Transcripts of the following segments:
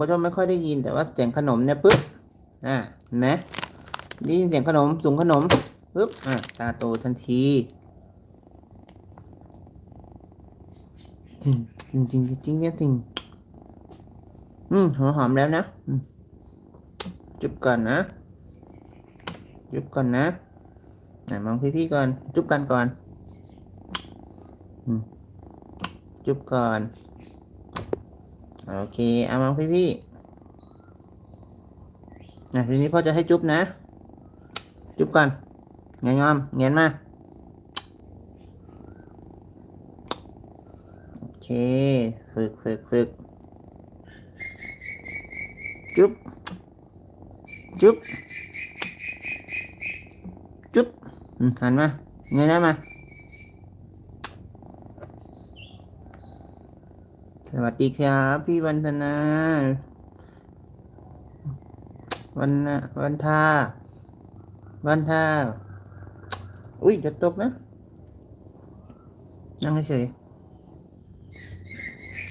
เขาจะไม่ค่อยได้ยินแต่ว่าเสียงขนมเนี่ยปึ๊บอ่าเห็นไหมได้ยินเสียงขนมสูงขนมปึ๊บอะตาโตทันทีจริงจริงจริงจริงเนี่ยจริงอืมหัวหอมแล้วนะจุบก่อนนะจุบก่อนนะไหนมองพี่ๆก่อน จุบกันก่อนอืมจุบก่อน โอเค เอามองพี่พี่นะทีนี้พ่อจะให้จุ๊บนะ จุ๊บก่อนเงยงอมเงียนมา โอเค ฝึกฝึกฝึกจุ๊บ จุ๊บ จุ๊บหันมา เงยหน้ามา สวัสดีครับ พี่วันธนา วันนะวันทา วันทา อุ้ยจะตกนะ นั่งเฉย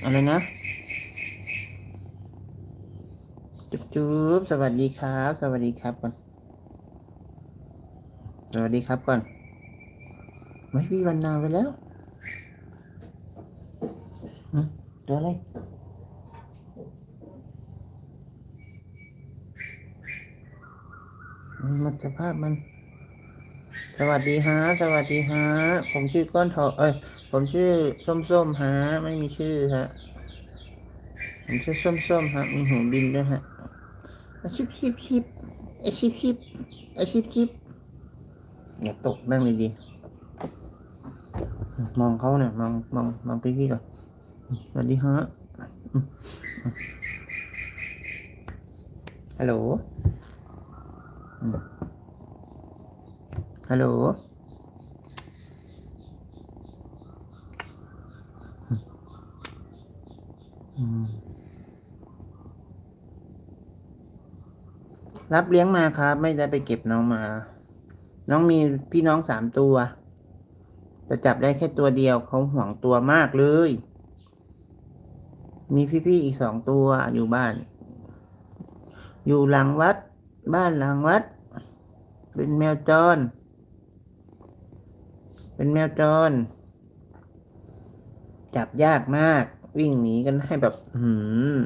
อะไรนะ จุ๊บจุ๊บสวัสดีครับ สวัสดีครับก่อน สวัสดีครับก่อนไม่พี่วันนาไปแล้วหึ ตัวอะไรมันสภาพมัน สวัสดีฮะ สวัสดีฮะ ผมชื่อก้อนทองเอ้ย ผมชื่อส้มๆฮะ ไม่มีชื่อฮะ ผมชื่อส้มๆฮะ มีหูบินด้วยฮะอชิบชิบชิบไอชิบชิบไอชิบชิบอย่าตกบ้างเลยดี มองเขาเนี่ยมองมองมองพี่ๆก่อน สวัสดีฮะ ฮัลโหล ฮัลโหล รับเลี้ยงมาครับ ไม่ได้ไปเก็บน้องมา น้องมีพี่น้องสามตัวแต่จับได้แค่ตัวเดียวเขาห่วงตัวมากเลย มีพี่ๆอีกสองตัวอยู่บ้าน อยู่หลังวัด บ้านหลังวัด เป็นแมวจร เป็นแมวจร จับยากมาก วิ่งหนีกันให้แบบ หืม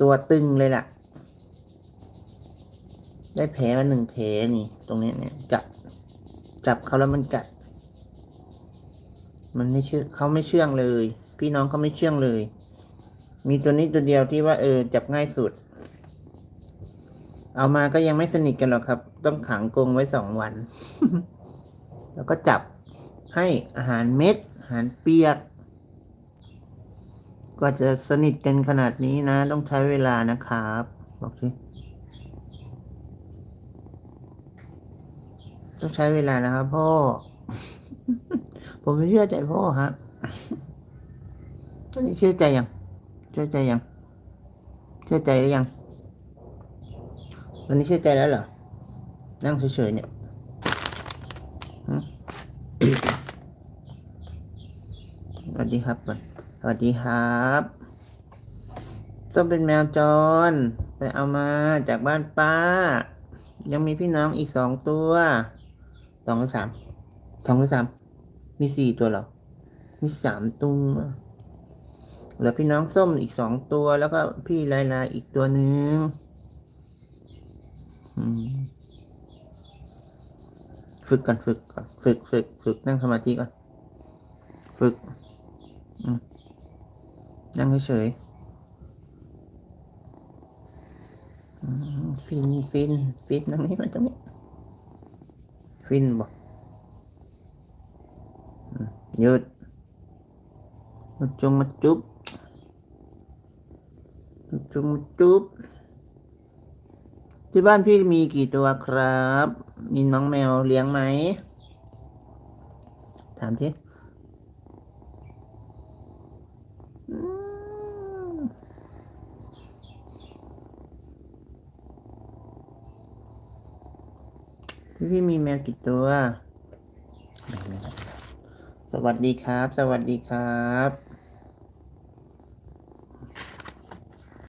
ตัวตึงเลยล่ะ ได้แผลมาหนึ่งแผลนี่ ตรงนี้เนี่ยจับ จับเขาแล้วมันกัด มันไม่เชื่อเขาไม่เชื่องเลย พี่น้องเขาไม่เชื่องเลย มีตัวนี้ตัวเดียวที่ว่าเออจับง่ายสุด เอามาก็ยังไม่สนิทกันหรอกครับ ต้องขังกรงไว้สองวัน แล้วก็จับให้อาหารเม็ด อาหารเปียกกว่าจะสนิทกันขนาดนี้นะ ต้องใช้เวลานะครับ บอกสิต้องใช้เวลานะครับพ่อ ผมไม่เชื่อใจพ่อฮะต อนนี้เชื่อใจยัง เชื่อใจยัง เชื่อใจหรือยังตอนนี้เชื่อใจแล้วเหรอ นั่งเฉยๆเนี่ยสวัสดีครับสวัสดีครับต้องเป็นแมวจร ไปเอามาจากบ้านป้า ยังมีพี่น้องอีกสองตัวสองหรือสามสองหรือสามมีสี่ตัวเหรอ มีสามตัว เหลือพี่น้องส้มอีกสองตัว แล้วก็พี่ลายลายอีกตัวหนึ่งฝึกก่อนฝึกก่อนฝึกฝึกฝึกนั่งสมาธิก่อนฝึกนั่งเฉยฟินฟินฟินตรงนี้มันตรงนี้ฟินบอกอืมหยุดมาจงมาจุ๊บ จงมาจุ๊บที่บ้านพี่มีกี่ตัวครับ มีน้องแมวเลี้ยงไหม ถามพี่พี่มีแมวกี่ตัว สวัสดีครับ สวัสดีครับ